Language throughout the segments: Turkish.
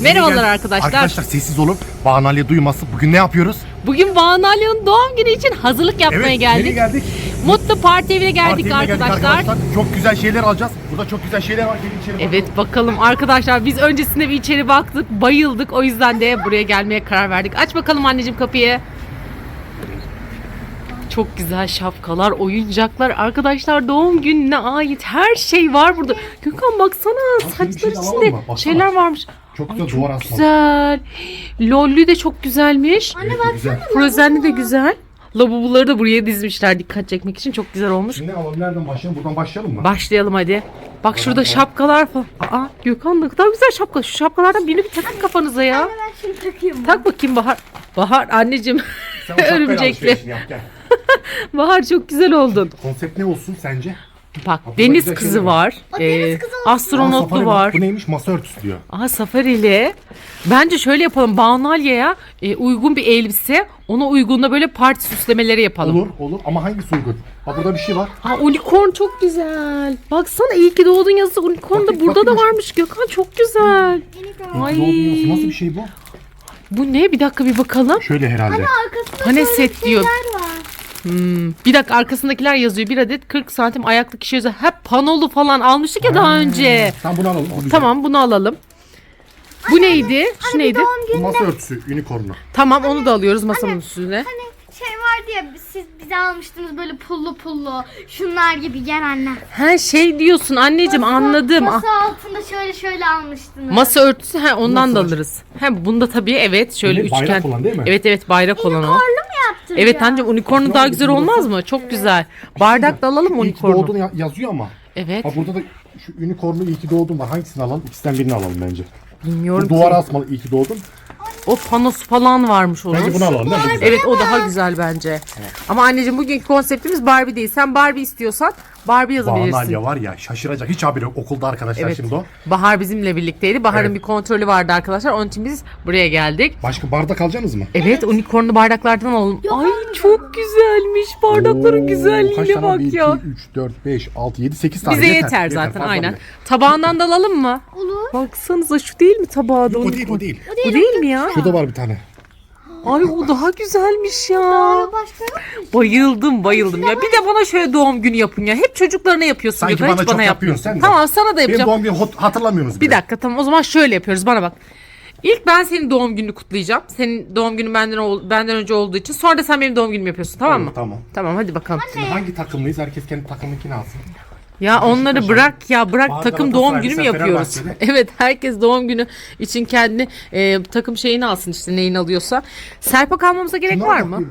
Merhabalar arkadaşlar. Arkadaşlar sessiz olun. Banu Ali duymasın. Bugün ne yapıyoruz? Bugün Banu Alya'nın doğum günü için hazırlık yapmaya nereye geldik. geldik? Mutlu Parti evine geldik, Parti evine arkadaşlar. Çok güzel şeyler alacağız. Burada çok güzel şeyler var. Gelin içeri bakalım. Evet bakalım arkadaşlar biz öncesinde bir içeri baktık, bayıldık. O yüzden de buraya gelmeye karar verdik. Aç bakalım anneciğim kapıyı. Çok güzel şapkalar, oyuncaklar. Arkadaşlar doğum gününe ait her şey var burada. Gökhan baksana senin saçlar şeyini alalım içinde? Baksana. şeyler varmış. Çok güzel duvar asmalı. Güzel. Lollü de çok güzelmiş. Evet, güzel. Frozenli de güzel. Lavaboları da buraya dizmişler dikkat çekmek için. Çok güzel olmuş. Şimdi alalım. Nereden başlayalım? Buradan başlayalım mı? Başlayalım hadi. Bak şurada şapkalar falan. Aa Gökhan ne kadar güzel şapka. Şu şapkalardan birini bir takın kafanıza ya. Ben şimdi takayım. Tak bakayım Bahar. Bahar anneciğim. Sen o şapkayla Örümcekli. alışverişini yap, gel. Bahar çok güzel oldun. Konsept ne olsun sence? Bak burada deniz güzel kızı şeyler var. O deniz Ee, kızı olsun. Aa, astronotlu safari var. Bu neymiş? Masa örtüsü diyor. Aha safarili. Bence şöyle yapalım. Banu Alya'ya e, uygun bir elbise. Ona uygun da böyle parti süslemeleri yapalım. Olur olur ama hangisi uygun? Bak burada bir şey var. Aa unicorn çok güzel. Baksana iyi ki doğdun yazısı unicorn da Bakayım, burada da bakayım. varmış. Gökhan çok güzel. Ay. Doğru Nasıl bir şey bu? Bu ne? Bir dakika bir bakalım. Şöyle herhalde. Arkasında Hani şöyle set diyor. şeyler var. Hmm, Bir dakika arkasındakiler yazıyor. Bir adet 40 santim ayaklı kişi yazıyor. Hep panolu falan almıştık ya daha önce. Tamam bunu alalım. o güzel. Tamam bunu alalım. Bu neydi? Şu neydi? Doğum Bu masa örtüsü unicorn'u. Tamam onu da alıyoruz masamın üstüne. hani şey vardı ya siz bize almıştınız böyle pullu pullu. Şunlar gibi gel anne. Ha şey diyorsun anneciğim anladım. Ah, Masa altında şöyle şöyle almıştınız. Masa örtüsü ha ondan da alırız. Hem bunda tabii evet şöyle Ne, bayrak üçgen. olan değil mi? Evet evet bayrak olan o. Evet anneciğim unicornu daha güzel olmaz mı? Çok güzel. Bardak da alalım İyi ki doğdun unicornu? ya- yazıyor ama. Evet. Ha burada da şu unicorn'u iyi ki doğdun var. Hangisini alalım? İkisinden birini alalım bence. Bilmiyorum Bu duvara ki. asmalı iyi ki doğdun. O panosu falan varmış onun. Bence bunu alalım değil mi? Bu güzel. Evet o daha güzel bence. Ama anneciğim bugünkü konseptimiz Barbie değil. Sen Barbie istiyorsan Barbie Banu yazabilirsin. Alya var ya şaşıracak. Hiç haberi yok. Okulda arkadaşlar Evet. şimdi o. Bahar bizimle birlikteydi. Bahar'ın Evet. bir kontrolü vardı arkadaşlar. Onun için biz buraya geldik. Başka bardak alacaksınız mı? Evet, unicornlu bardaklardan alalım. Ay çok güzelmiş. Bardakların Oo, kaç güzelliğine tane? bak 1, ya. 2, 3, 4, 5, 6, 7, 8 tane. Bize yeter, zaten fazla aynen. bile. Tabağından da alalım mı? Olur. Baksanıza şu değil mi tabağı da? O değil o değil. Bu değil mi ya? Şurada var bir tane. Ay o daha güzelmiş ya. Daha başka? Bayıldım bayıldım ya. Bir de bana şöyle doğum günü yapın ya. Hep çocuklarına yapıyorsun. Sanki Gökhan, bana hiç çok bana yapıyorsun sen de. Tamam sana da Benim yapacağım. doğum günümü hot- hatırlamıyorsunuz Bir bile. dakika tamam o zaman şöyle yapıyoruz bana bak. İlk ben senin doğum gününü kutlayacağım. Senin doğum günün benden ol- benden önce olduğu için. Sonra da sen benim doğum günümü yapıyorsun tamam mı? Tamam. Tamam hadi bakalım. Şimdi hangi takımlıyız? Herkes kendi takımınkini alsın. Ya onları bırak ya bırak takım doğum günü mü yapıyoruz? Evet herkes doğum günü için kendi e, takım şeyini alsın işte neyini alıyorsa. Serpak almamıza gerek Şunlara var mı?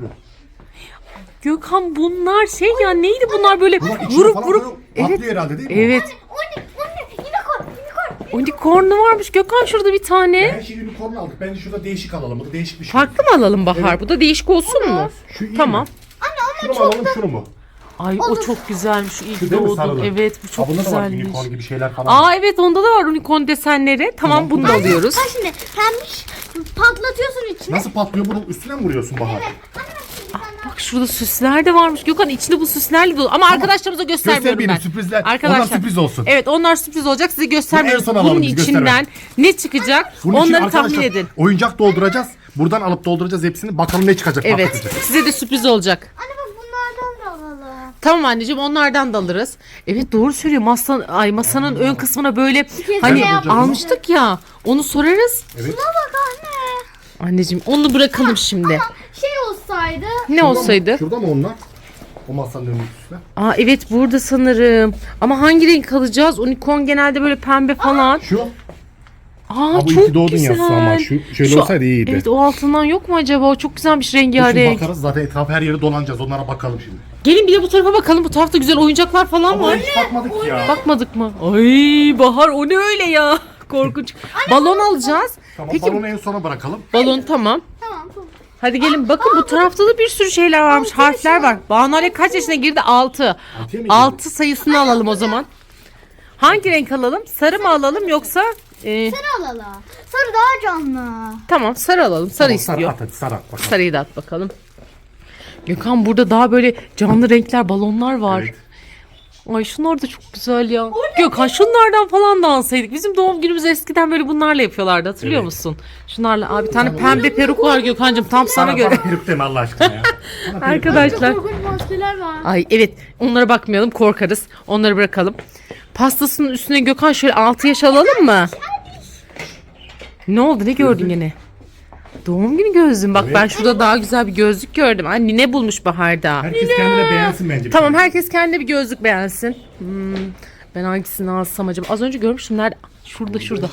Gökhan bunlar şey ya neydi bunlar böyle Bunlar içine vurup falan vurup. vurup Evet. patlıyor herhalde değil mi? Evet. Anne anne unicorn unicorn. Unicorn'u varmış Gökhan şurada bir tane. Her şeyi unicorn aldık. Bence şurada değişik alalım. Bu da değişik bir şey. Farklı mı alalım Bahar? Evet. Bu da değişik olsun mu? Şu iyi Tamam. mi? Şunu mu alalım şunu mu? Ay o çok güzelmiş. İyi Şu ki değil mi doğdun. sarılı? Evet bu çok Ha, bunda da var güzelmiş. unicorn gibi şeyler falan. Aa evet onda da var unicorn desenleri. Tamam, Tamam, bunu bu da alıyoruz. Ha şimdi pembiş patlatıyorsun içine. Nasıl patlıyor? Bunun üstüne mi vuruyorsun Bahar? Bak şurada süsler de varmış. Gökhan içinde bu süslerle dolu. Ama arkadaşlarımıza göstermiyorum Göster benim ben. sürprizler. Arkadaşlar. Onlar sürpriz olsun. Evet onlar sürpriz olacak. Size göstermiyoruz. Bunu en son alalım, Bunun biz içinden ne çıkacak? Bunun için Onları tahmin arkadaşlar edin. Oyuncak dolduracağız. Buradan alıp dolduracağız hepsini. Bakalım ne çıkacak. Evet. patlatacak. Size de sürpriz olacak. Anne bak bunlardan da alalım. Tamam anneciğim onlardan da alırız. Evet doğru söylüyor. Masa, ay masanın ön kısmına böyle hani yapalım. almıştık ya. Onu sorarız. Evet. Bak anne. Anneciğim onu bırakalım şimdi. Şey olsaydı Ne Şurada mı- olsaydı? Şurada mı onlar? O masanın önünün üstüne. Aa evet burada sanırım. Ama hangi renk alacağız? Unicorn genelde böyle pembe falan. Şu. Aa Ha, bu çok iki doğdun güzel. yazısı ama şu şöyle Şu- olsaydı iyiydi. Evet o altından yok mu acaba? O çok güzelmiş Şimdi rengarenk. bakarız zaten etraf her yere dolanacağız. Onlara bakalım şimdi. Gelin bir de bu tarafa bakalım. Bu tarafta güzel oyuncaklar falan Ama var. hiç bakmadık ya. Bakmadık mı? Ay Bahar o ne öyle ya? Korkunç. Balon alacağız. Tamam Peki balonu en sona bırakalım. balon tamam. tamam tamam. Hadi gelin bakın bu tarafta da bir sürü şeyler varmış. Harfler var. Banu Ali kaç yaşına girdi? 6. Altıya mı 6 sayısını alalım o zaman. Hangi renk alalım? Sarı mı alalım yoksa e, Sarı alalım. Sarı daha canlı. tamam sarı alalım. Sarı Tamam, istiyor. Sarı at hadi sarı at bakalım. Sarıyı da at bakalım. Gökhan burada daha böyle canlı renkler, balonlar var. Evet. Ay şunlar da çok güzel ya. Gökhan şunlardan falan da alsaydık. Bizim doğum günümüz eskiden böyle bunlarla yapıyorlardı hatırlıyor Evet. musun? Şunlarla abi bir tane pembe peruk var Gökhan'cığım tam sana Bana, göre. bana peruk deme Allah aşkına ya. Bana peruk Arkadaşlar. Korkunç maskeler var. Ay evet onlara bakmayalım korkarız. Onları bırakalım. Pastasının üstüne Gökhan şöyle 6 yaş alalım mı? Ne oldu ne gördün yine? Doğum günü gözlüğüm. Bak ben şurada daha güzel bir gözlük gördüm. Anne ne bulmuş Bahar'da? Herkes kendine beğensin bence. Tamam herkes kendine bir gözlük beğensin. Hmm, ben hangisini alsam acaba? Az önce görmüştüm. Nerede? Şurada şurada.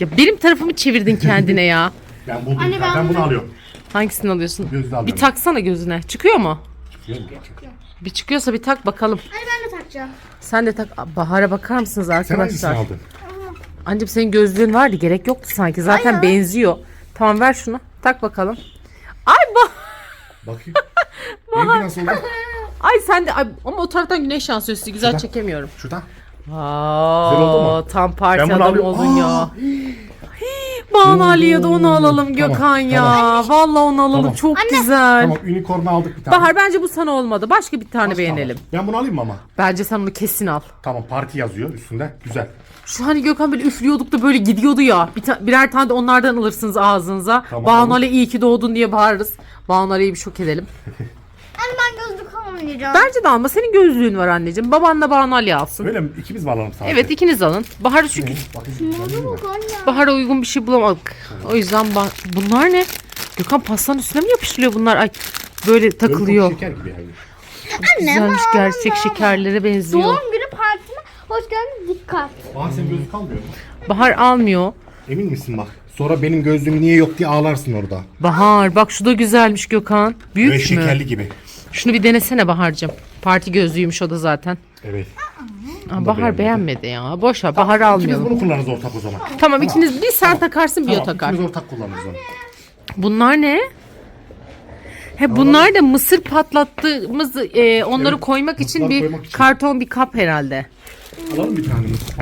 Ya benim tarafımı çevirdin kendine ya. Ben buldum. Anne, ben, ben bunu bunu- alıyorum. Hangisini alıyorsun? Gözlüğü alıyorum. Bir taksana gözüne. Çıkıyor mu? Çıkıyor gerçekten? Bir çıkıyorsa bir tak bakalım. Hadi ben de takacağım. Sen de tak. Bahar'a bakar mısınız Sen hangisini arkadaşlar? aldın? Anneciğim senin gözlüğün vardı. Gerek yoktu sanki. Zaten Aynen. benziyor. Tamam ver şunu. Tak bakalım. Ay bah. Bakayım. Benimki nasıl oldu? Ay sen de ay, ama o taraftan güneş yansıyor sizi güzel Şuradan. çekemiyorum. Şuradan. Aa, Güzel oldu mu? Tam parti Ben bunu adam alıyorum. oldun ya. Banu Ali'ye de onu alalım Tamam, Gökhan ya. tamam. Vallahi onu alalım. Tamam. Çok güzel. Tamam unicorn'u aldık bir tane. Bahar bence bu sana olmadı. Başka bir tane Tamam. beğenelim. Ben bunu alayım mı ama? Bence sen onu kesin al. Tamam parti yazıyor üstünde. Güzel. Şu hani Gökhan böyle üflüyorduk da böyle gidiyordu ya. Bir ta- birer tane de onlardan alırsınız ağzınıza. Tamam, Banu tamam. Ali iyi ki doğdun diye bağırırız. Banu Ali'yi bir şok edelim. Anne ben gözlük almayacağım. Bence de alma. Senin gözlüğün var anneciğim. Babanla Banu Ali alsın. Öyle mi? İkimiz mi alalım sadece? Evet ikiniz alın. Bahar çünkü? Anne. Bahar'a uygun bir şey bulamadık. O yüzden ba- bunlar ne? Gökhan pastanın üstüne mi yapıştırıyor bunlar? Ay böyle takılıyor. şeker gibi yani. Güzelmiş gerçek şekerlere benziyor. Doğum günü hoş geldin dikkat. Bahar sen gözlük almıyor musun? Bahar almıyor. Emin misin bak? Sonra benim gözlüğüm niye yok diye ağlarsın orada. Bahar bak şu da güzelmiş Gökhan. Büyük Böyle mü? şekerli gibi. Şunu bir denesene Bahar'cığım. Parti gözlüğüymüş o da zaten. Evet. Aa, Bahar beğenmedi. beğenmedi ya. Boş ver Bahar İkimiz almayalım. bunu kullanırız ortak o zaman. Tamam ikiniz bir sen takarsın bir o Tamam, takar. ikimiz ortak kullanırız onu. Bunlar ne? He bunlar da mısır patlattığımız e, onları Evet, koymak için mısırlar bir koymak için. karton bir kap herhalde. Alalım bir tane mısır.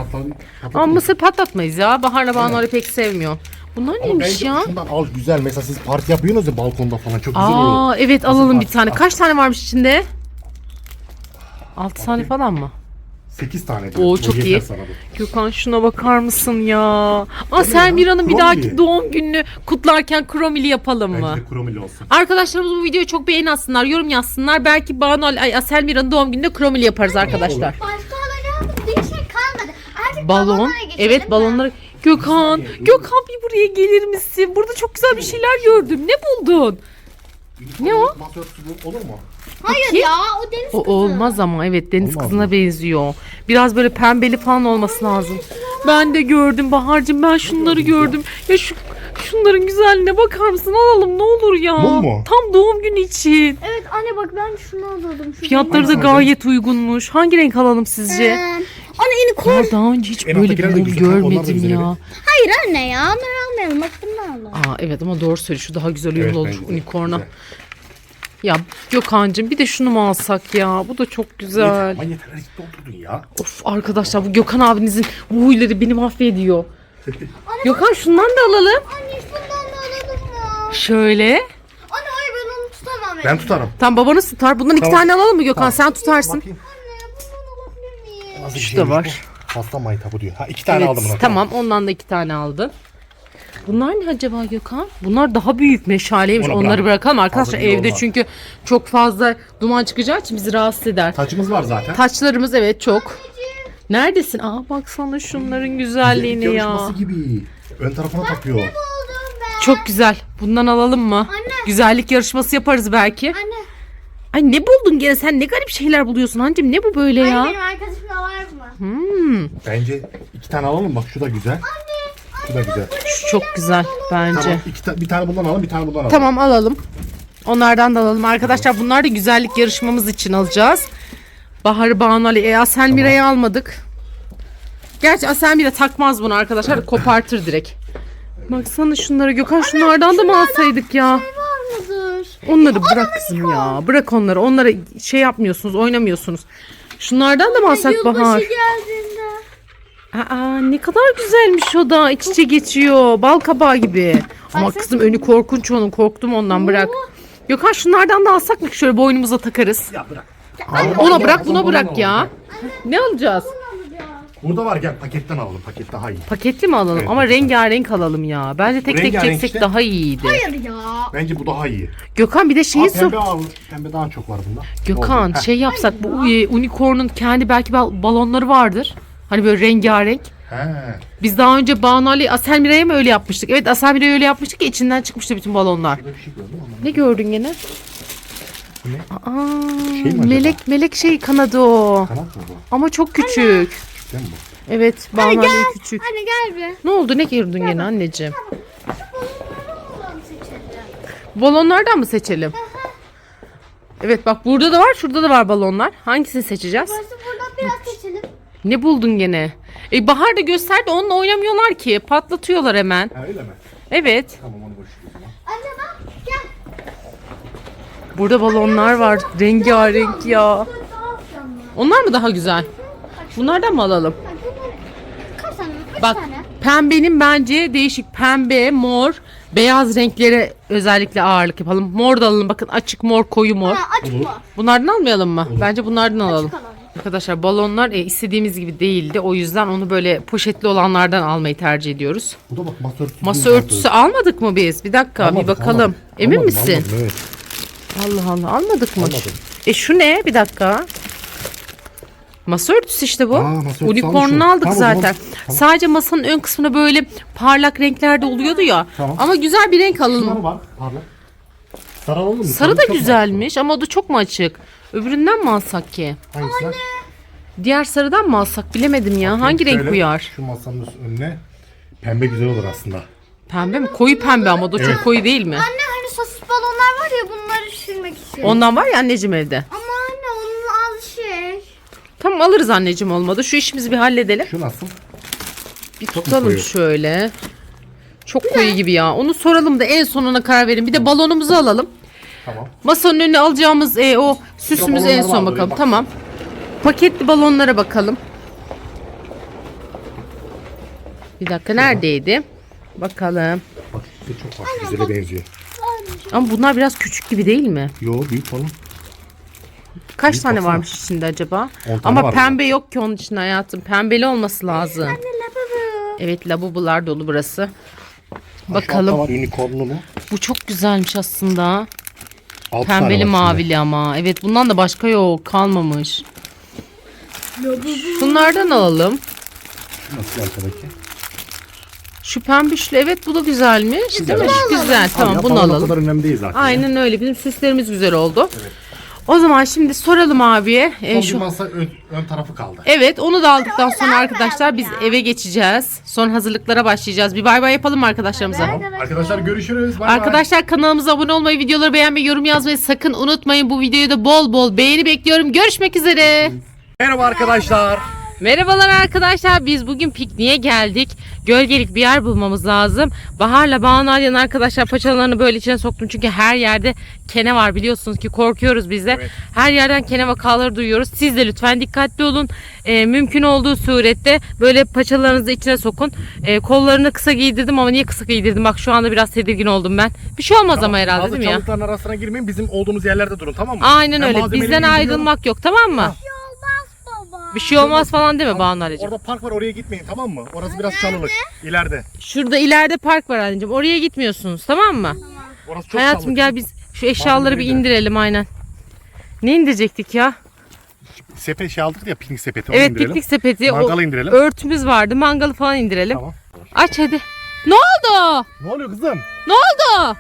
Ama mısır patlatmayız ya. Bahar'la Banu öyle pek sevmiyor. Bunlar Ama neymiş ya? şundan al güzel. Mesela siz parti yapıyorsunuz ya balkonda falan çok güzel olur. Aa evet alalım bir patlat- tane. Kaç tane varmış içinde? 6 tane falan mı? 8 tane. Oo, Bu çok yeter iyi. sana bu. Gökhan şuna bakar mısın ya? Aa ya? Selmira'nın bir Kromili. dahaki doğum gününü kutlarken kromili yapalım mı? Bence de kromili olsun. Arkadaşlarımız bu videoyu çok beğeni atsınlar, yorum yazsınlar. Belki Banu ay, Selmira'nın doğum gününde kromili yaparız arkadaşlar. Başka alacağımız bir şey kalmadı. Artık Balon. balonlara geçelim Evet mi? balonları. Gökhan, Gökhan bir buraya gelir misin? Burada çok güzel bir şeyler gördüm. Ne buldun? Ne o? Olur mu? Hayır Bakayım. ya o deniz O kızı. olmaz ama evet deniz Olmaz kızına mı? benziyor. Biraz böyle pembeli falan olması lazım. Ben de gördüm Bahar'cığım ben şunları gördüm. Ya şu şunların güzelliğine bakar mısın? Alalım ne olur ya. Mum mu? Tam doğum günü için. Evet anne bak ben şunu alıyordum. Şu Fiyatları da gayet uygunmuş. Hangi renk alalım sizce? Ee, anne yeni koy. Ya daha önce hiç En böyle alttakiler bir de mum güzel. Onlar da görmedim güzel, ya. Hayır anne ya onları almayalım bak bunu alalım. Aa evet ama doğru söylüyor. Şu daha güzel uyumlu Evet, olur bence de. unicorn'a. Güzel. Ya Gökhan'cığım bir de şunu mu alsak ya? Bu da çok güzel. Ay yeter. Hadi doldurdun ya. Of arkadaşlar bu Gökhan abinizin bu huyları beni mahvediyor. Gökhan şundan da alalım. Anne şundan da alalım ya. Şöyle. Anne hayır ben onu tutamam. Ben tutarım. Tam babanız tutar. Bundan iki Tamam. tane alalım mı Gökhan? Sen tutarsın. Bakayım. Anne bundan alabilir miyim? Nasıl Şu da şeymiş var. bu? Pasta maytabı diyor. Ha iki tane Evet, aldım bunu. tamam ondan da iki tane aldın. Bunlar ne acaba Gökhan? Bunlar daha büyük meşaleymiş. Ona Onları bırak. bırakalım arkadaşlar. Evde olmaz. çünkü çok fazla duman çıkacağı için bizi rahatsız eder. Taçımız var zaten. Taçlarımız evet çok. Neredesin? Aa baksana şunların güzelliğine ya. Yarışması gibi. Ön tarafına takıyor. Buldum ben. Çok güzel. Bundan alalım mı? Anne. Güzellik yarışması yaparız belki. Anne. Ay ne buldun gene? Sen ne garip şeyler buluyorsun Hancım. Ne bu böyle Anne ya? benim arkadaşımda var mı? Hmm, Bence iki tane alalım bak şu da güzel. Şu da güzel. şu çok güzel bence. Tamam iki ta- bir tane bundan alalım bir tane bundan alalım. Tamam alalım. Onlardan da alalım. Arkadaşlar bunlar da güzellik yarışmamız için alacağız. Bahar'ı Banu Ali. E, Aselmira'yı almadık. Gerçi Aselmira takmaz bunu arkadaşlar. Kopartır direkt. Baksana şunlara Gökhan şunlardan da mı alsaydık ya? Var mıdır? Onları bırak kızım ya. Bırak onları. Onlara şey yapmıyorsunuz, oynamıyorsunuz. Şunlardan da mı alsak Bahar? geldiğinde. Aa ne kadar güzelmiş o da. İç içe geçiyor. Bal kabağı gibi. Ama kızım önü korkunç onun. Korktum ondan bırak. Gökhan şunlardan da alsak mı ki şöyle boynumuza takarız. Ya bırak. Ona bırak buna bırak ya. Ne alacağız? Burada var gel paketten alalım. Paket daha iyi. Paketli mi alalım? Evet. Ama rengarenk alalım ya. Bence tek tek Rengarenk çeksek işte. daha iyiydi. Hayır ya. Bence bu daha iyi. Gökhan bir de şeyi Aa, sor. pembe al. Pembe daha çok var bunda. Gökhan şey yapsak bu e, unicorn'un kendi belki bal- balonları vardır. Hani böyle rengarenk. He. Biz daha önce Banu Ali Aselmire'ye mi öyle yapmıştık? Evet Aselmire'ye öyle yapmıştık ki içinden çıkmıştı bütün balonlar. Bir şey gördüm ama. Ne gördün gene? Ne? Aa, Şey mi acaba? melek melek şey kanadı o. Kanat mı bu? Ama çok küçük. Değil mi bu? Evet Banu Ali küçük. Anne gel bir. Ne oldu ne gördün gene anneciğim? Seçelim. Balonlardan mı seçelim? Evet bak burada da var şurada da var balonlar. Hangisini seçeceğiz? Burası buradan biraz seçelim. Ne buldun gene? E, Bahar da gösterdi onunla oynamıyorlar ki. Patlatıyorlar hemen. Ha öyle mi? Evet. Tamam onu boş ver o zaman. Anne bak gel. Burada balonlar var. Rengarenk ya. Daha. Onlar mı daha güzel? Bunlardan mı alalım? Kaç tane? Üç Bak tane. pembenin bence değişik pembe, mor, beyaz renklere özellikle ağırlık yapalım. Mor da alalım. Bakın açık mor, koyu mor. Ha, açık mı? Bunlardan almayalım mı? Bence bunlardan alalım. Açık alalım. Arkadaşlar balonlar e, istediğimiz gibi değildi. O yüzden onu böyle poşetli olanlardan almayı tercih ediyoruz. Bu da bak masa örtüsü. Masa değil, örtüsü almadık mı biz? Bir dakika Almadık, bir bakalım. almadık. Emin Almadım, misin? almadım, evet. Allah Allah almadık mı? Almadım. E şu ne? Bir dakika. Masa örtüsü işte bu. Aa, masa örtüsü Unicorn'unu almışım. aldık Tamam, o zaman- zaten. tamam. Sadece masanın ön kısmında böyle parlak renklerde oluyordu ya. Tamam. Ama güzel bir renk alalım. Şunları var. Parlak. Sarı alalım mı? Sarı da çok güzelmiş ama o da çok mu açık? Öbüründen mi alsak ki? Hangisi? Diğer sarıdan mı alsak bilemedim ya. Hangi renk Şöyle uyar? Şu masanın üst- önüne. Pembe güzel olur aslında. Pembe mi? Koyu pembe ama o da Evet. çok koyu değil mi? Anne hani sosis balonlar var ya bunları şişirmek için. Ondan var ya anneciğim evde. Ama anne onun az şey. Tamam alırız anneciğim olmadı. Şu işimizi bir halledelim. Şu nasıl? Bir Çok tutalım koyu? şöyle. Çok koyu gibi ya. Onu soralım da en sonuna karar verin. Bir de balonumuzu alalım. Tamam. Masanın önüne alacağımız e, o süsümüzü en son bakalım. bak. Tamam. Paketli balonlara bakalım. Bir dakika neredeydi? Bakalım. Bak işte çok var. Güzele benziyor. Ama bunlar biraz küçük gibi değil mi? Yo büyük oğlum. Kaç Büyük tane baksana. varmış içinde acaba? Tane Ama var pembe yok ki onun içinde hayatım. Pembeli olması lazım. Anne lavabo. Evet lavabolar dolu burası. Bakalım. var unicornlu mu? Bu çok güzelmiş aslında. Altı tane Pembeli var içinde. mavili ama. Evet bundan da başka yok. Kalmamış. Şunlardan alalım. Nasıl arkadaki? Şu pembişli evet bu da güzelmiş. Değil mi? Güzel. Tamam Abi, bunu yapalım, O alalım. kadar önemli değil zaten. Aynen öyle. Bizim süslerimiz güzel oldu. O zaman şimdi soralım abiye. Son E, bir şu masa ön, ön tarafı kaldı. Evet onu da aldıktan sonra arkadaşlar biz eve geçeceğiz. Son hazırlıklara başlayacağız. Bir bay bay yapalım mı arkadaşlarımıza? Tamam. Arkadaşlar görüşürüz. Bay bay. Arkadaşlar kanalımıza abone olmayı, videoları beğenmeyi, yorum yazmayı sakın unutmayın. Bu videoyu da bol bol beğeni bekliyorum. Görüşmek üzere. Merhaba arkadaşlar. Merhabalar arkadaşlar. Biz bugün pikniğe geldik. Gölgelik bir yer bulmamız lazım. Bahar'la Banu Alya'nın arkadaşlar paçalarını böyle içine soktum. Çünkü her yerde kene var biliyorsunuz ki korkuyoruz biz de. Evet. Her yerden kene vakaları duyuyoruz. Siz de lütfen dikkatli olun. Ee, mümkün olduğu surette böyle paçalarınızı içine sokun. Ee, kollarını kısa giydirdim ama niye kısa giydirdim? Bak şu anda biraz tedirgin oldum ben. Bir şey olmaz ama herhalde değil mi ya? çalılıkların arasına girmeyin. Bizim olduğumuz yerlerde durun tamam mı? Aynen Ben öyle. Bizden ayrılmak yok tamam mı? Baba. Bir şey olmaz falan değil mi Banu Alya'cığım? Orada park var oraya gitmeyin tamam mı? Orası biraz çalılık. İleride. Şurada ileride park var anneciğim. Oraya gitmiyorsunuz tamam mı? Orası çok Hayatım çalılık. gel biz şu eşyaları bir indirelim aynen. Ne indirecektik ya? Sepet şey aldık ya piknik sepeti onu evet indirelim. piknik sepeti. Mangalı o indirelim. Örtümüz vardı. Mangalı falan indirelim. Tamam. Aç hadi. Ne oldu? Ne oluyor kızım? Ne oldu?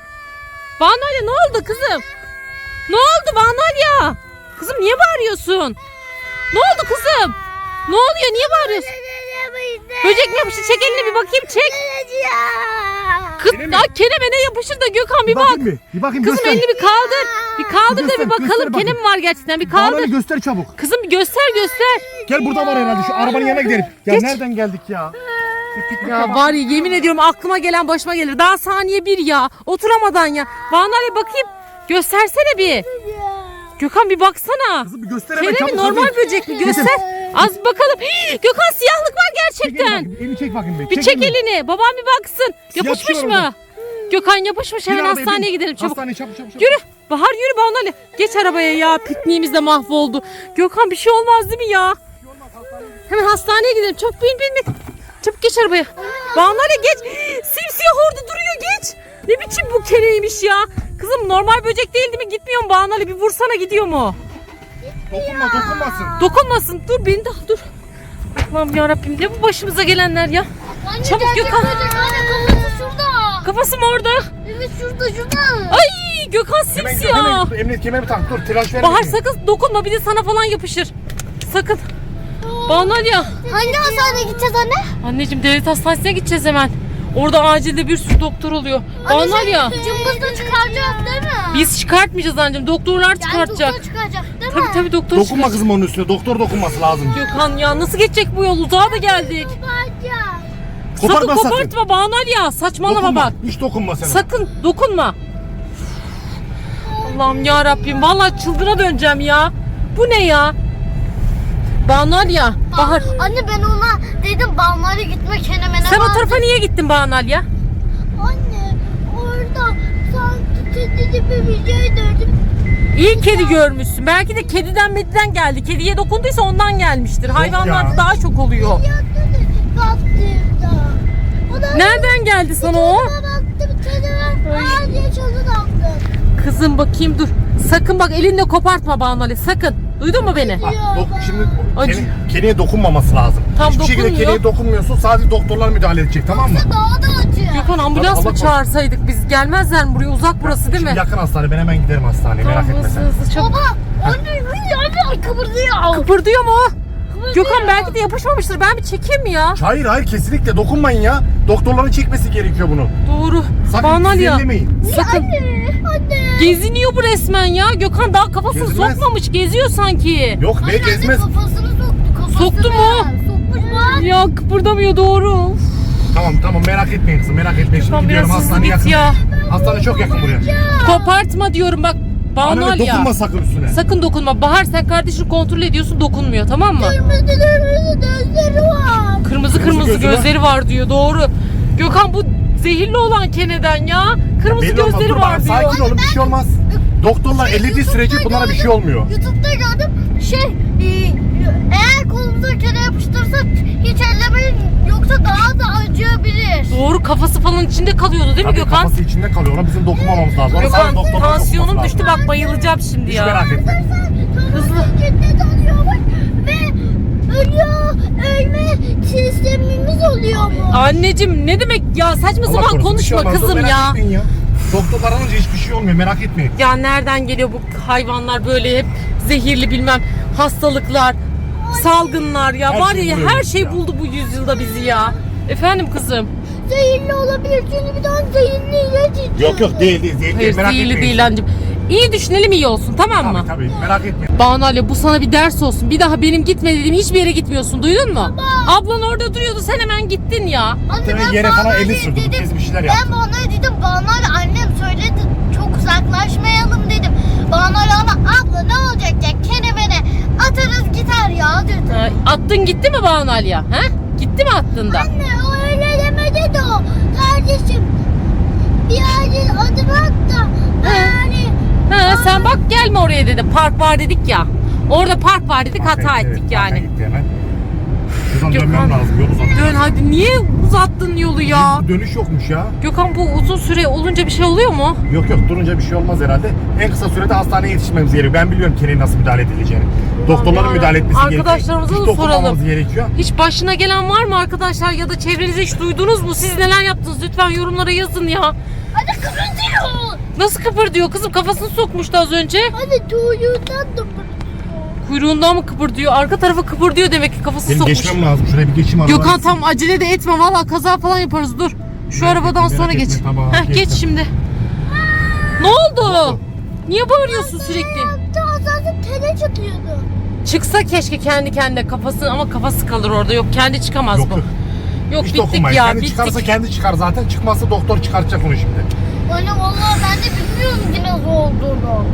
Banu Alya ne oldu kızım? Ne oldu Banu Alya? Kızım niye bağırıyorsun? Ne oldu kızım? Ne oluyor? Niye bağırıyorsun? Böcek mi yapıştı? Çek elini bir bakayım çek. Kız Kene mi? daha kenemene yapışır da Gökhan bir bak. bakayım bir. Bir bakayım Kızım göster. elini bir kaldır. Bir kaldır da Göster, bir bakalım. göster bakayım. Var gerçekten? Bir Bana kaldır. göster çabuk. Kızım bir göster göster. Gel burada var herhalde şu arabanın yanına gidelim. Ya Geç. nereden geldik ya? Bir piknik Ya yapalım. var ya yemin ediyorum aklıma gelen başıma gelir. Daha saniye bir ya. Oturamadan ya. Bana bir bakayım. Göstersene bir. Gökhan bir baksana. Kızım bir göster hemen çabuk. normal böcek mi? Göster. Az bir bakalım. Hii, Gökhan siyahlık var Çek gerçekten. bakayım, Elini çek bakayım. Bir çek elini. Babam bir baksın. Siyah Yapışmış bir şey mı? orada. Gökhan yapışmış. Hemen Bir arabaya hastaneye bin. gidelim çabuk. Hastaneye çabuk çabuk. çabuk. Yürü. Bahar yürü Banu Ali. Geç arabaya ya. Pikniğimiz de mahvoldu. Gökhan bir şey olmaz değil mi ya? Hemen hastaneye gidelim. Çabuk bin bin bin. Çabuk geç arabaya. Banu Ali geç. Simsiyah orada duruyor geç. Ne biçim bu kereymiş ya. Kızım normal böcek değil değil mi? Gitmiyor mu Banu Ali? Bir vursana gidiyor mu? Dokunma dokunmasın. Dokunmasın. Dur beni de dur. Allah'ım yarabbim ne bu başımıza gelenler ya. Anne Çabuk Gökhan. böcek. Anne kafası şurada. Kafası mı orada? Evet şurada şurada. Ay Gökhan simsiyah. hemen emniyet kemeri tak dur telaş verme. Bahar sakın dokunma bir de sana falan yapışır. Sakın. Banu Ali ya. Hangi hastaneye gideceğiz anne? Anneciğim devlet hastanesine gideceğiz hemen. Orada acilde bir sürü doktor oluyor. Ali ya. Cımbızla çıkaracağız değil mi? Biz çıkartmayacağız anneciğim. Doktorlar Yani çıkartacak. doktor çıkaracak değil Tabii mi? tabii doktor Dokunma çıkaracak. kızım onun üstüne. Doktor dokunması lazım. Gökhan ya nasıl geçecek bu yol? Uzağa da geldik. Koparma sakın kopartma Banu Ali ya. Saçmalama Dokunma. bak. Hiç dokunma sen. Sakın dokunma. Allah'ım ya Rabbim vallahi çılgına döneceğim ya. Bu ne ya? Banu Ali ya. Bahar. Anne ben ona dedim balmaya gitmek henemene Sen o tarafa niye gittin Banu Ali ya? Anne orada sanki kedi gibi bir şey gördüm. İyi kedi görmüşsün. Belki de kediden mediden geldi. Kediye dokunduysa ondan gelmiştir. Hayvanlarda ya. daha çok oluyor. Yattı da baktığımda. O da Nereden geldi sana o? Baktım. Kızım bakayım dur. Sakın bak elinle kopartma Banu Ali. Sakın. Duydun mu beni? Bak dok şimdi Acı. kene, keneye dokunmaması lazım. Tam Hiçbir şekilde dokunmuyor. keneye dokunmuyorsun. Sadece doktorlar müdahale edecek tamam mı? Daha da acı. Gökhan ambulans mı çağırsaydık biz? Gelmezler mi buraya? Uzak burası değil Şimdi mi? yakın hastane. Ben hemen giderim hastaneye. Merak Tamam, etme sen. hızlı hızlı çabuk. Baba anne anne kıpırdıyor. Kıpırdıyor mu o? Gökhan belki de yapışmamıştır. Ben bir çekeyim mi ya? Hayır hayır kesinlikle dokunmayın ya. Doktorların çekmesi gerekiyor bunu. Doğru. Sakın Banu Ali ya. ellemeyin. Sakın. Anne. Anne. Geziniyor bu resmen ya. Gökhan daha kafasını Gezmez. sokmamış. Geziyor sanki. Yok be Anne gezmez. kafasını soktu kafasını. Soktu mu? Sokmuş bak. Ya kıpırdamıyor doğru. Tamam tamam merak etmeyin kızım merak etmeyin. Şimdi Gökhan biraz gidiyorum hızlı hastane git yakın. ya. Hastane çok yakın buraya. Kopartma diyorum bak. Banu Anne ya. dokunma sakın üstüne. Sakın dokunma. Bahar sen kardeşini kontrol ediyorsun dokunmuyor tamam mı? Kırmızı kırmızı gözleri var. Kırmızı kırmızı gözü var. gözleri var diyor doğru. Gökhan bu zehirli olan keneden ya. Kırmızı Belli olmaz, gözleri dur var diyor. Sakin olun bir şey olmaz. Doktorlar ellediği sürece bunlara bir şey olmuyor. YouTube'da gördüm şey e, eğer kolunuza kere yapıştırırsa hiç ellemeyin yoksa daha da acıyabilir. Doğru kafası falan içinde kalıyordu değil mi Tabii Gökhan? kafası içinde kalıyor. Ona bizim dokunmamamız lazım. Ona sadece Gökhan tansiyonum dokunması düştü lazım. bak bayılacağım şimdi Hiç ya. merak etme. Hızlı. Ve ölüyor ölme sistemimiz oluyor mu? Anneciğim ne demek ya saçma Allah sapan korusun, bir konuşma şey olmaz. Dur, kızım merak ya. etmeyin ya. Doktorlar alınca hiçbir şey olmuyor merak etmeyin. Ya nereden geliyor bu hayvanlar böyle hep zehirli bilmem hastalıklar, salgınlar ya. Her Var şey ya buluyor her şey ya. buldu bu yüzyılda bizi ya. Efendim kızım. Zehirli olabilir çünkü bir tane zehirli ilaç içiyor. Yok yok değil değil değil. Hayır merak zehirli etmeyin. değil anneciğim. İyi düşünelim iyi olsun tamam mı? Tabii tabii merak etmeyin. Banu Ali bu sana bir ders olsun. Bir daha benim gitme dediğim hiçbir yere gitmiyorsun. Duydun mu? Ablan orada duruyordu. Sen hemen gittin ya. Anne Demek ben yere bana falan eli dedim, sürdü. Bu kez bir şeyler yaptı. Ben bana dedim bana annem söyledi çok uzaklaşmayalım dedim. Bana ama abla ne olacak ya kenemene atarız gider ya dedi. Ha, attın gitti mi Banu Ali ya? Ha? Gitti mi attın da? Anne o öyle demedi de o. Kardeşim bir acil adım at da yani Ha, sen bak gelme oraya dedi. Park var dedik ya. Orada park var dedik hata ettik yani. Gitti hemen. Şuradan Gökhan. dönmem lazım. Yol uzak. Dön hadi niye uzattın yolu ya? Dönüş yokmuş ya. Gökhan bu uzun süre olunca bir şey oluyor mu? Yok yok durunca bir şey olmaz herhalde. En kısa sürede hastaneye yetişmemiz gerekiyor. Ben biliyorum keneye nasıl müdahale edileceğini. Doktorların ya. müdahale etmesi gerekiyor. Arkadaşlarımıza Hiç da soralım. gerekiyor. Hiç başına gelen var mı arkadaşlar ya da çevrenizde hiç duydunuz mu? Siz neler yaptınız? Lütfen yorumlara yazın ya. Hadi kıpırdıyor. Nasıl kıpırdıyor kızım? Kafasını sokmuştu az önce. Hadi tuğyundan da Kuyruğundan mı kıpırdıyor? Arka tarafa kıpırdıyor demek ki kafasını Benim sokmuş. geçmem lazım. Şuraya bir geçeyim araba. Gökhan tam acele de etme valla kaza falan yaparız dur. Şu Merak arabadan etme, sonra merak geç. etme, tamam, Heh, geç geçtim. şimdi. Ne oldu? Niye bağırıyorsun sürekli? yaptı azazı tele çıkıyordu. Çıksa keşke kendi kendine kafası ama kafası kalır orada. Yok kendi çıkamaz Yok bu. yok. Yok Hiç bittik dokunmayın. ya kendi bittik. çıkarsa kendi çıkar zaten. Çıkmazsa doktor çıkartacak onu şimdi. Anne vallahi ben de bilmiyorum nasıl olduğunu.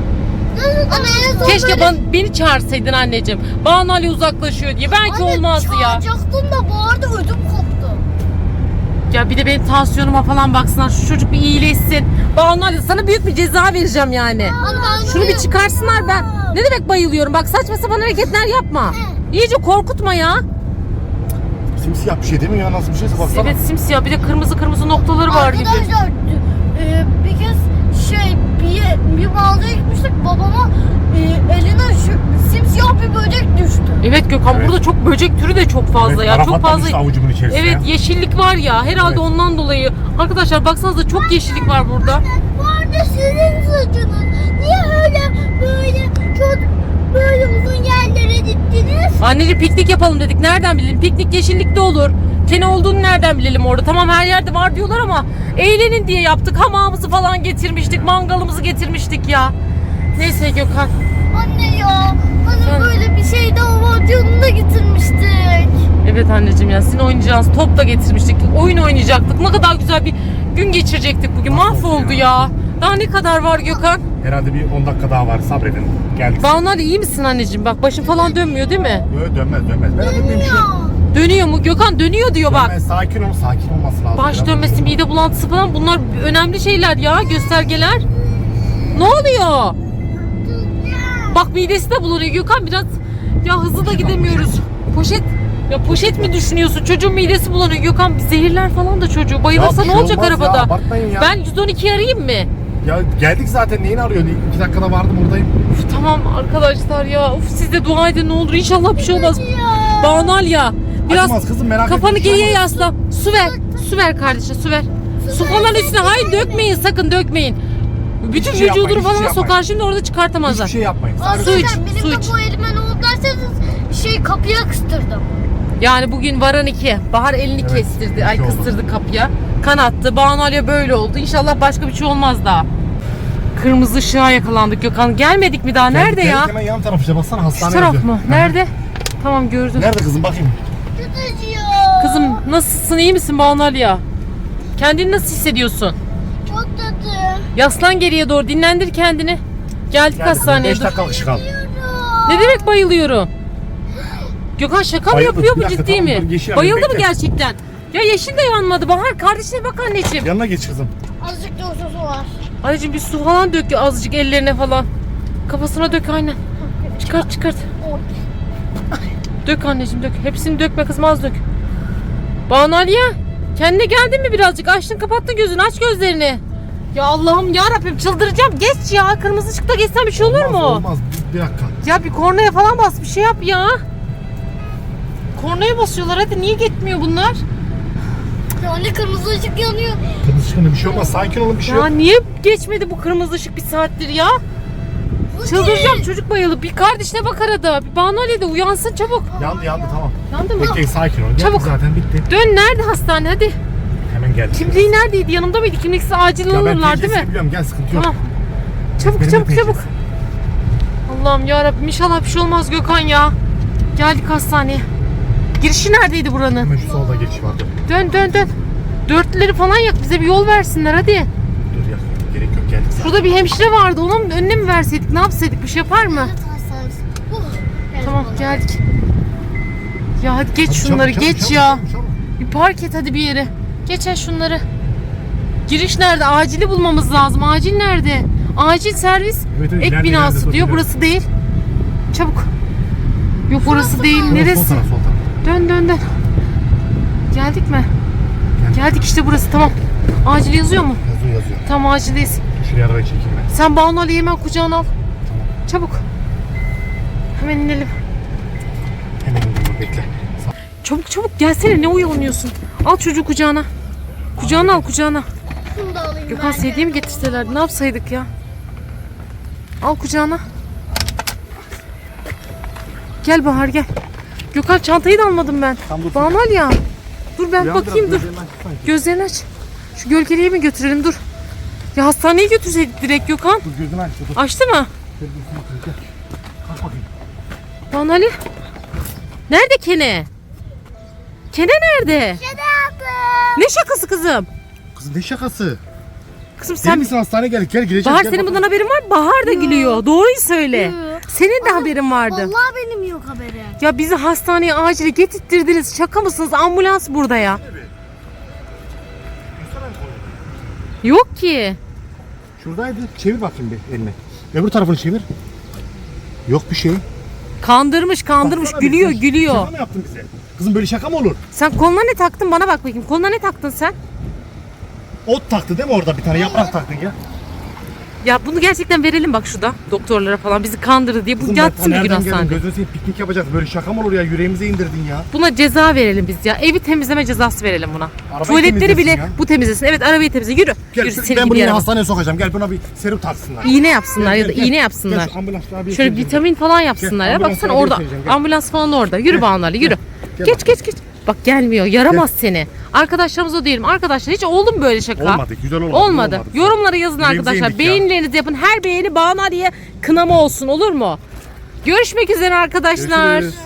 Anne en son Keşke böyle bana, beni çağırsaydın anneciğim. Banu Ali uzaklaşıyor diye. Belki Anne, olmazdı ya. Çağıracaktım da bu arada ödüm koptu. Ya bir de benim tansiyonuma falan baksınlar. Şu çocuk bir iyileşsin. Banu Ali sana büyük bir ceza vereceğim yani. Şunu bir çıkarsınlar ben. Ne demek bayılıyorum? Bak saçma sapan hareketler yapma. İyice korkutma ya. Simsiyah bir şey değil mi ya? Nasıl bir şeyse baksana. Evet simsiyah bir de kırmızı kırmızı noktaları var gibi. Arkadaşlar e, bir kez şey bir, bir mağazaya gitmiştik babama e, eline şu simsiyah bir böcek düştü. Evet Gökhan Evet. burada çok böcek türü de çok fazla Evet, ya. Çok fazla. avucumun içerisine. Evet yeşillik var ya. Herhalde Evet. ondan dolayı. Arkadaşlar baksanıza çok yeşillik var burada. Bu arada sizin suçunuz. Niye öyle böyle çok böyle uzun yerlere gittiniz? Anneciğim piknik yapalım dedik. Nereden bilelim? Piknik yeşillikte olur. Kene olduğunu nereden bilelim orada? Tamam her yerde var diyorlar ama eğlenin diye yaptık. Hamamımızı falan getirmiştik. Mangalımızı getirmiştik ya. Neyse Gökhan. Anne ya Sen- böyle bir şey daha var yanında getirmiştik. Evet anneciğim ya sizin oynayacağınız top da getirmiştik. Oyun oynayacaktık. Ne kadar güzel bir gün geçirecektik bugün. Mahvoldu ya. Daha ne kadar var Gökhan? Herhalde bir 10 dakika daha var. Sabredin. Geldik. Banu Ali iyi misin anneciğim? Bak başın falan dönmüyor değil mi? Böyle dönmez dönmez. Bir şey. Dönüyor mu? Gökhan dönüyor diyor bak. Dönmez, sakin ol. Sakin olması lazım. Baş dönmesi, mide bulantısı falan bunlar önemli şeyler ya, göstergeler. Ne oluyor? Bak midesi de bulanıyor Gökhan biraz ya hızlı da gidemiyoruz. Poşet ya poşet mi düşünüyorsun? Çocuğun midesi bulanıyor. Gökhan zehirler falan da çocuğu. Bayılırsa ne şey olacak arabada? ya. Ben 112 arayayım mı? Ya geldik zaten. Neyini arıyorsun? 2 dakikada vardım buradayım. Üf, tamam arkadaşlar ya. Uf, siz de dua edin ne olur. İnşallah bir şey olmaz. Banal ya. Biraz Acımaz kızım merak etme. Kafanı bir şey geriye yasla. Su ver. Su ver kardeşim su ver. Su falan üstüne. Hayır dökmeyin sakın dökmeyin. Bütün şey vücudunu yapmayın, hiçbir falan şey sokar yapmayın. şimdi orada çıkartamazlar. Hiçbir şey yapmayın. Su iç, benim su de iç. bu elime ne oldu derseniz şey kapıya kıstırdım. Yani bugün varan iki. Bahar elini Evet, kestirdi. Ay iki oldu. kıstırdı kapıya. Kanattı. Banu Ali'ye böyle oldu. İnşallah başka bir şey olmaz daha. Kırmızı ışığa yakalandık Gökhan. Gelmedik mi daha? Nerede Geldik, ya? Hemen yan tarafı işte baksana Şu hastane taraf yazıyor. mı? Nerede? Tamam gördüm. Nerede kızım bakayım. Tutucuyor. Kızım nasılsın? iyi misin Banu? Kendini nasıl hissediyorsun? Yaslan geriye doğru dinlendir kendini. Geldik hastaneye. 5 dur. dakikalık ışık al. Ne demek bayılıyorum? Gökhan şaka mı yapıyor Bir bu dakika, ciddi tamam, mi? Bayıldı mı bekle. gerçekten? Ya yeşil de yanmadı. Bahar kardeşine bak anneciğim. Yanına geç kızım. Azıcık da sosu var. Anneciğim bir su falan dök ya azıcık ellerine falan. Kafasına dök aynen. Çıkart çıkart. Dök anneciğim dök. Hepsini dökme kızım az dök. Banu Aliye kendine geldin mi birazcık? Açtın kapattın gözünü aç gözlerini. Ya Allah'ım ya Rabbim çıldıracağım. Geç ya kırmızı ışıkta geçsen bir şey olur Olmaz, mu? Olmaz. Bir, bir dakika. Ya bir kornaya falan bas bir şey yap ya. Kornaya basıyorlar hadi niye gitmiyor bunlar? Yani kırmızı ışık yanıyor. Kırmızı ışığında bir şey olmaz. Sakin olun bir şey Ya yok. niye geçmedi bu kırmızı ışık bir saattir ya? Çıldıracağım çocuk bayılıp bir kardeşine bak arada. Bir Banu Ali de uyansın çabuk. Yandı yandı tamam. Yandı mı? Bekleyin sakin olun. Geldik Çabuk. zaten bitti. Dön nerede hastane hadi. Geldik. Kimliği neredeydi? Yanımda mıydı? Kimliksiz acil Ya alırlar değil mi? biliyorum gel sıkıntı yok. Tamam. Çabuk Benim çabuk çabuk. Allah'ım ya Rabbim inşallah bir şey olmaz Gökhan ya. Geldik hastaneye. Girişi neredeydi buranın? Hemen şu solda giriş vardı. Dön dön dön. Dörtlüleri falan yak bize bir yol versinler hadi. Dur ya gerek yok geldik zaten. Şurada bir hemşire vardı onun önüne mi verseydik ne yapsaydık bir şey yapar mı? Tamam geldik. Ya hadi geç Hadi şunları çabuk, geç çabuk, ya. çabuk, çabuk. Bir park et hadi bir yere. Geç ya şunları. Giriş nerede? Acili bulmamız lazım. Acil nerede? Acil servis. Evet, evet, Ek ileride, binası ileride, diyor. Burası değil. Çabuk. Yok burası değil. Sol, Neresi? Sol taraf sol taraf. Dön dön dön. Geldik mi? Geldik. Geldik işte burası tamam. Acil yazıyor mu? Yazıyor yazıyor. Tamam acildeyiz. Şuraya arabayı çekeyim ben. Sen Banu Ali'yi hemen kucağına al. Çabuk. Hemen inelim. Hemen indim bekle. Çabuk çabuk gelsene ne oyalanıyorsun? Al çocuğu kucağına. Kucağına al kucağına. Şunu da alayım Gökhan ben de. mi getirselerdi ne yapsaydık ya? Al kucağına. Gel Bahar gel. Gökhan çantayı da almadım ben. Tam dur. Banu Ali ya. Dur ben Uyan bakayım biraz, dur. gözlerini aç sanki. Gözlerini aç. Şu gölgeliği mi götürelim dur. Ya hastaneye götürseydik direkt Gökhan. Dur gözünü aç. Dur. Açtı mı? Gel gözünü aç. Gel. Kalk bakayım. Banu Ali. Nerede Kene? Kene nerede? Abi. Ne şakası kızım? Kızım ne şakası? Kızım Sen misin hastaneye gel. Gel gireceğiz. Bahar gel senin bakalım. bundan haberin var mı? Bahar da gülüyor. Doğruyu söyle. Yo. Senin de haberin vardı. Vallahi benim yok haberim. Ya bizi hastaneye acil getirttirdiniz. Şaka mısınız? Ambulans burada ya. Yok ki. Şuradaydı. Çevir bakayım bir elini. Öbür tarafını çevir. Yok bir şey. Kandırmış kandırmış Baksana bir, gülüyor sen gülüyor. Şaka mı yaptın bize? Kızım böyle şaka mı olur? Sen koluna ne taktın bana bak bakayım. Koluna ne taktın sen? Ot taktı değil mi orada bir tane yaprak taktın ya. Ya bunu gerçekten verelim bak şurada doktorlara falan bizi kandırdı diye. Bu Kızım yatsın bir gün nereden geldim? hastanede. Gözünü seveyim piknik yapacağız. Böyle şaka mı olur ya? Yüreğimize indirdin ya. Buna ceza verelim biz ya. Evi temizleme cezası verelim buna. Arabayı Tuvaletleri temizlesin bile ya. bu temizlesin. Evet arabayı temizle. Yürü. Gel Yürü şu- seni ben gibi bunu yine yaramaz. hastaneye sokacağım. Gel buna bir serum taksınlar. İğne yapsınlar Gel, ya da gel, gel. iğne yapsınlar. Gel şu ambulansla abiye Şöyle söyleyeceğim. vitamin falan yapsınlar Gel, ya. ambulans Baksana abiye orada. söyleyeceğim, gel. Ambulans falan orada. Yürü Banali yürü. Gel geç geç geç. Bak gelmiyor. Yaramaz seni. Arkadaşlarımıza diyelim. Arkadaşlar hiç oldu mu böyle şaka? Olmadı, güzel olmadı, Olmadı. olmadı. Yorumlara yazın Yüreğimize arkadaşlar. indik ya. Beğenilerinizi yapın. Her beğeni Banali'ye kınama olsun olur mu? Görüşmek üzere arkadaşlar. Görüşürüz.